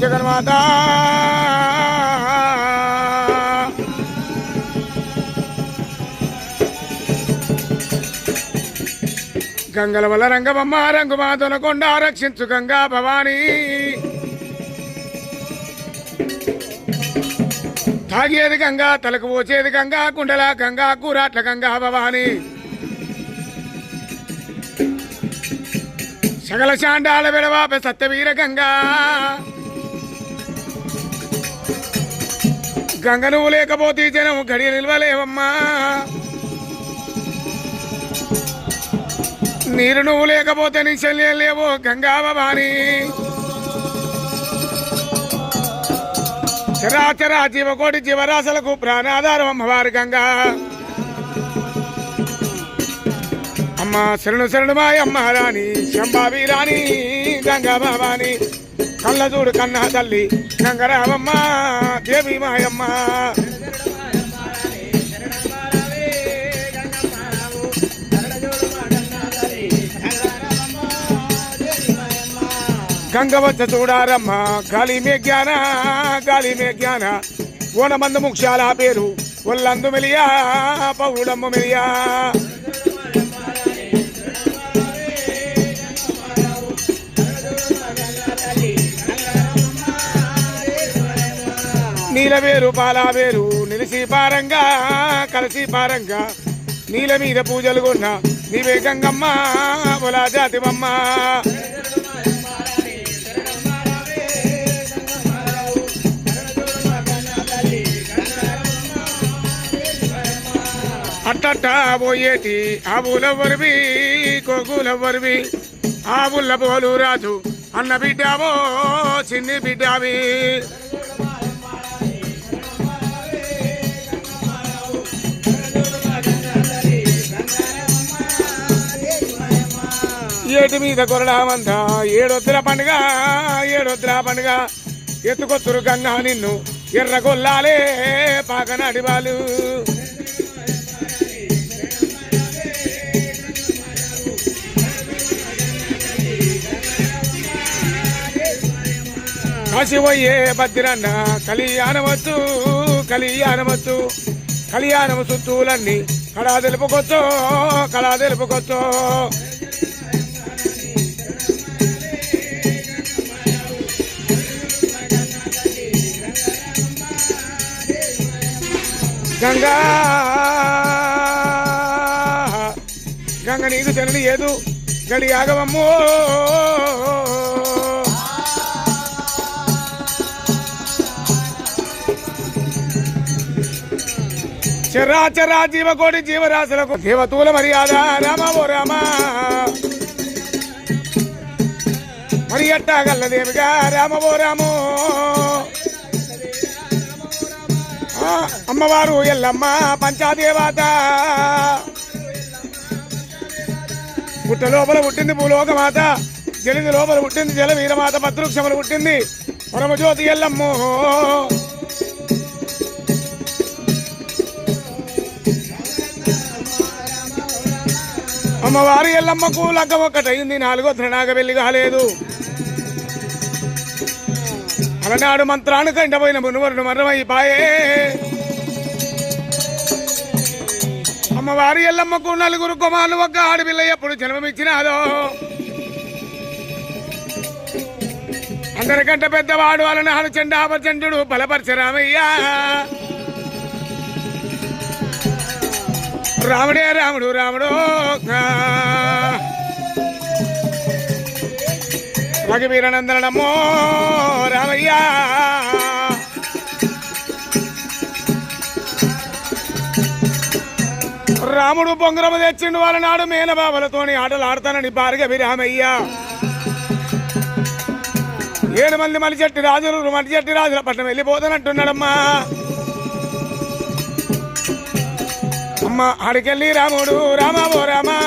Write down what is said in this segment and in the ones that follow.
జగన్మాత గంగల వల్ల రంగమమ్మ రంగుమాతన కొండ రక్షించు గంగా భవానీ. తాగేది గంగా తలకు పోచేది గంగా కుండల గంగా కూరాట్ల గంగా భవానీ. సకల శాండాల విడవాప సత్యవీర గంగా. గంగ నువ్వు లేకపోతే జనం గడియ నిల్వలేవమ్మా. నీరు నువ్వు లేకపోతే నీ శల్యం లేవు గంగా భవాని. చరాచరా జీవకోటి జీవరాశులకు ప్రాణాధారం అమ్మవారు గంగా. అమ్మ శరణు శరణు మాయమ్మ రాణి శంభావి రాణి గంగా భవాని కళ్ళ చూడు కన్నా తల్లి గంగరామమ్మ దేవి మాయమ్మ. గంగవచ్చ చూడారమ్మ గాలి మే జ్ఞాన గాలి మే జ్ఞాన ఓనమందు ముఖ్యాల పేరు ఒల్లందు మెలియా పౌడమ్మ మెలియా. నీలవేరు పాలావేరు నిలిసి పారంగా కలిసి పారంగా. నీల మీద పూజలు కొన్న నీవే గంగమ్మ బొలా జాతివమ్మ అట్టట్ట పోయేటి ఆవులెవ్వరివి వరివి ఆవుల పోలు రాజు అన్న బిడ్డావో చిన్ని బిడ్డావి. ఏటి మీద కొరడామంతా. ఏడొద్దుల పండుగ ఏడొద్దుల పండుగ. ఎత్తుకొత్తురు గంగా నిన్ను ఎర్ర కొల్లాలే పాకనాడి వాళ్ళు. కాశివయ్యే భద్రన్న కళ్యాణవచ్చు కళ్యాణవచ్చు కళ్యాణము చుట్టూలన్నీ కళా తెలుపుకొచ్చో కళా తెలుపుకొచ్చో గంగా. గంగ నీకు జనని ఏదు గడి ఆగవమ్మో చరాచరా జీవకోటి జీవరాశులకు దేవతూల మర్యాద. రామ ఓ రామ. మరి ఎట్టాగల్లదేవిగా రామ ఓ రామో. అమ్మవారు ఎల్లమ్మ పంచాదేవాత. పుట్ట లోపల పుట్టింది భూలోకమాత జలిది లోపల పుట్టింది జల వీరమాత భద్రుక్షములు పుట్టింది పరమజ్యోతి ఎల్లమ్మో. అమ్మవారు ఎల్లమ్మకు లగ్గం ఒక్కటైంది నాలుగో ధృణాగ వెళ్ళి కాలేదు అలనాడు మంత్రాన్ని కంటపోయిన మునువరుడు మరణమైపాయే అమ్మవారి ఎల్లమ్మకు నలుగురు కుమారులు ఒక్క ఆడపిల్ల ఎప్పుడు జన్మమిచ్చినాదో. అందరికంటే పెద్దవాడు అలనాడు చండాపచండు బలపరచరామయ్యా రాముడే రాముడు రాముడు. రఘువీరనందనమో రామయ్య. రాముడు పొంగరము తెచ్చిండు వాళ్ళ నాడు మేనబాబలతోని ఆటలు ఆడతానని భార్గవి రామయ్య. ఏడు మంది మలిచెట్టి రాజులు మలిచెట్టి రాజుల పట్టణం వెళ్ళిపోతానంటున్నాడమ్మా. అమ్మ ఆడికెళ్ళి రాముడు రామా ఓ రామా.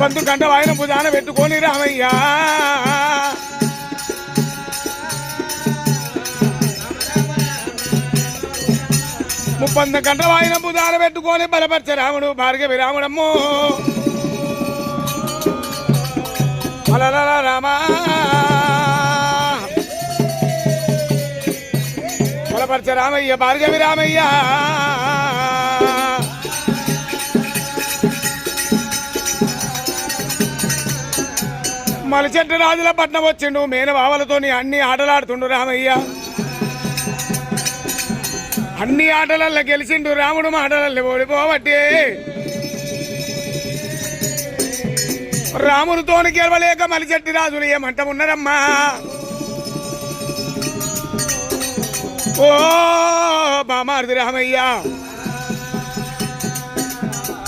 పంతు కంట వాయన భుజాన పెట్టుకొని రామయ్యా. ముప్పంద గంట వాయన భుజాన పెట్టుకొని బలపరిచే రాముడు భార్గవి రాముడమ్మో. అలల రామా. బలపరచ రామయ్య భార్గవి రామయ్య. మలిచెట్టు రాజుల పట్నం వచ్చిండు. మేనబావలతోని అన్ని ఆటలాడుతుండు రామయ్య. అన్ని ఆటలల్లో గెలిచిండు రాముడు మాటలల్లో ఓడిపోవట్టే రామునితోని గెలవలేక మలిచెట్టి రాజులు ఏమంట ఉన్నారమ్మా. ఓ బామారుది రామయ్య.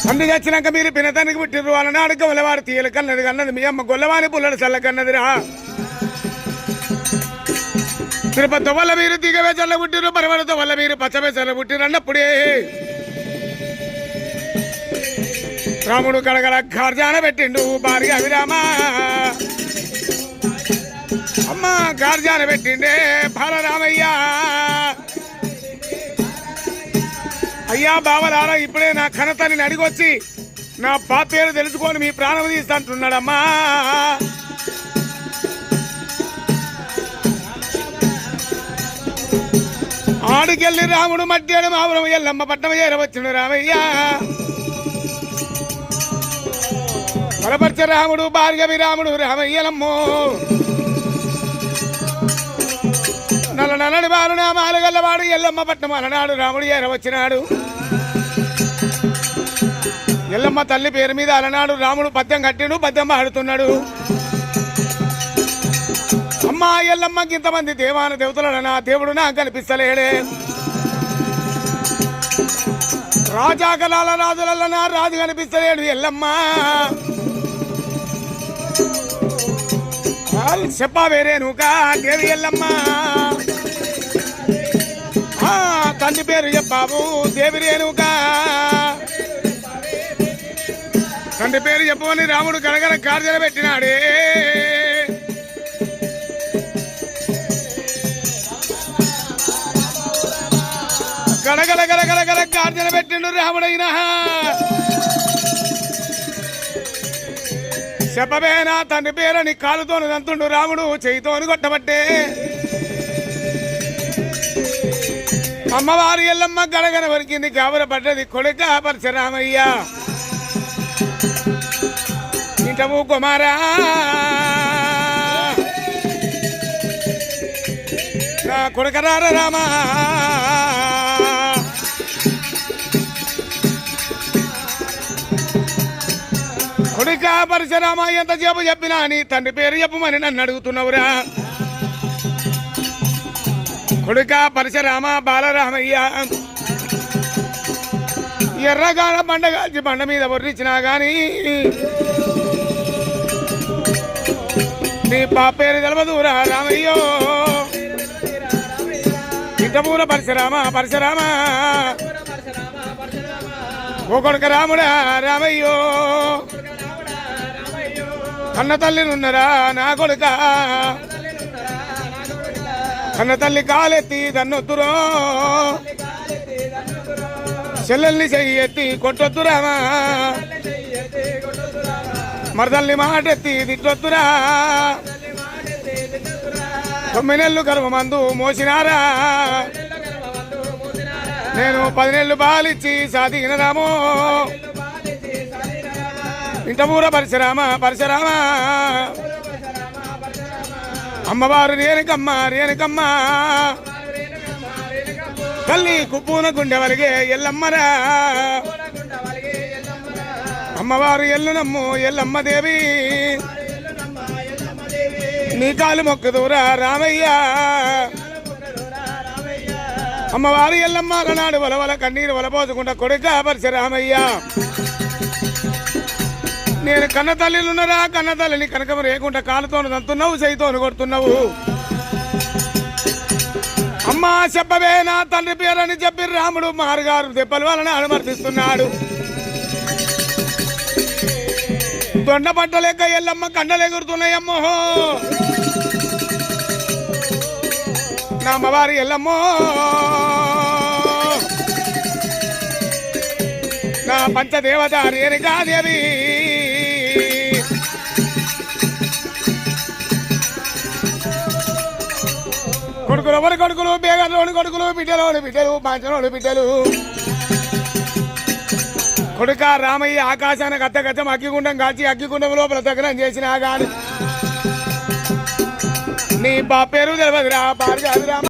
తండ్రి చచ్చినాక మీరు పినతానికి పుట్టిర్రు అలనాడు గొల్లవాడు తీయలు కన్నది కన్నది. మీ అమ్మ గొల్లవాని పుల్లడు చల్ల కన్నదిరా. తిరుపతి వల్ల మీరు దిగవే చల్ల పుట్టిరు పరవడతో వల్ల మీరు పచ్చవే చల్ల పుట్టిరు అన్నప్పుడే. రాముడు కడగడ గార్జాన పెట్టిండు భార్య అభిరామ. అమ్మ గార్జాన పెట్టిండే బాలరామయ్య. అయ్యా బావలారా ఇప్పుడే నా కనతని అడిగొచ్చి నా పాపేరు తెలుసుకొని మీ ప్రాణం తీస్తాంటున్నాడమ్మా ఆడుకెళ్ళి రాముడు మధ్యాహ్నం మావురం ఎల్లమ్మ పట్టణం చేరవచ్చును రామయ్య. బలపరచ రాముడు భార్గవి రాముడు రామయ్యలమ్మో. నల్ల నల్లడి బాలు నామాలు గల్లవాడు ఎల్లమ్మ పట్నం అలనాడు రాముడు ఏరవచ్చినాడు ఎల్లమ్మ తల్లి పేరు మీద అలనాడు రాముడు పద్యం కట్టిండు పద్యం ఆడుతున్నాడు అమ్మా ఎల్లమ్మకి ఇంతమంది దేవాన దేవతలనా దేవుడు నాకు కనిపిస్తలేడే. రాజాకలాల రాజులన్నా రాజు కనిపిస్తలేడు ఎల్లమ్మ. చెప్పా కా దేవి ఎల్లమ్మా. తండ్రి పేరు చెప్పావు దేవి రేణుకా. తండ్రి పేరు చెప్పమని రాముడు కడగల కార్జన పెట్టినాడే. గడగల గడగల గల కార్జన పెట్టిండు రాముడైనా. చెప్పబేనా తండ్రి పేరని కాలుతోను దంతుండు రాముడు చేయితోను కొట్టబట్టే. అమ్మవారి ఎల్లమ్మ గడగన వరికింది గాబర పడ్డది. కొడుక పరశురామయ్య. ఇంటము కుమారా. నా కొడుకరార రామా. కొడుక పరశురామ చెప్పు చెప్పినా నీ తండ్రి పేరు చెప్పమని నన్ను అడుగుతున్నావురా. కొడుక పరశురామ బాలరామయ్య. ఎర్రగాడ బండ కాల్చి బండ మీద వర్రించినా కానీ నీ పాపేరు తెలవదురా రామయ్యో. ఇంటమూల పరశురామ పరశురామ ఓ కొడుక రాముడా రామయ్యో. కన్న తల్లినున్నరా నా కొడుక. కన్న తల్లి కాలెత్తి దన్నొద్దురో చెల్లెల్ని చెయ్యి ఎత్తి కొట్టొద్దురామా మరదల్ని మాటెత్తి తిట్టొద్దురా. తొమ్మిది నెలలు గర్భ మందు మోసినారా. నేను పది నెలలు బాలిచ్చి సాధినరాము ఇంటమూర పరశురామ పరశురామ. అమ్మవారు రేణుకమ్మ రేణుకమ్మ తల్లి కుప్పూన గుండె వలిగే ఎల్లమ్మరా. అమ్మవారు ఎల్లునమ్ము ఎల్లమ్మ దేవి. నీ కాలు మొక్కుదూరా రామయ్య. అమ్మవారు ఎల్లమ్మ నాడు వలవల కన్నీరు వలపోసుకుంటా కొడుక పరశురామయ్య నేను కన్న తల్లిలు ఉన్నారా? కన్న తల్లిని కనకం రేకుండా కాలుతోను దంతున్నావు చేయితోను కొడుతున్నావు. అమ్మా చెప్పవే నా తండ్రి పేరని చెప్పి రాముడు మారుగారు దెబ్బల వలన అనుమర్తిస్తున్నాడు దొండ పట్టలేక ఎల్లమ్మ కండలెగురుతున్నాయమ్మో నా అమ్మవారి ఎల్లమ్మో. నా పంచదేవత రేణికాదేవి కొడుకులు కొడుకులు? బేగర్లోని కొడుకులు బిడ్డలోని బిడ్డలు పంచలోని బిడ్డలు. కొడుక రామయ్య ఆకాశానికి గతం అగ్గిగుండం కాల్చి అగ్గిగుండం లోపల దగ్నం చేసినా గాని. నీ బా పేరు తెలియదురా భార్య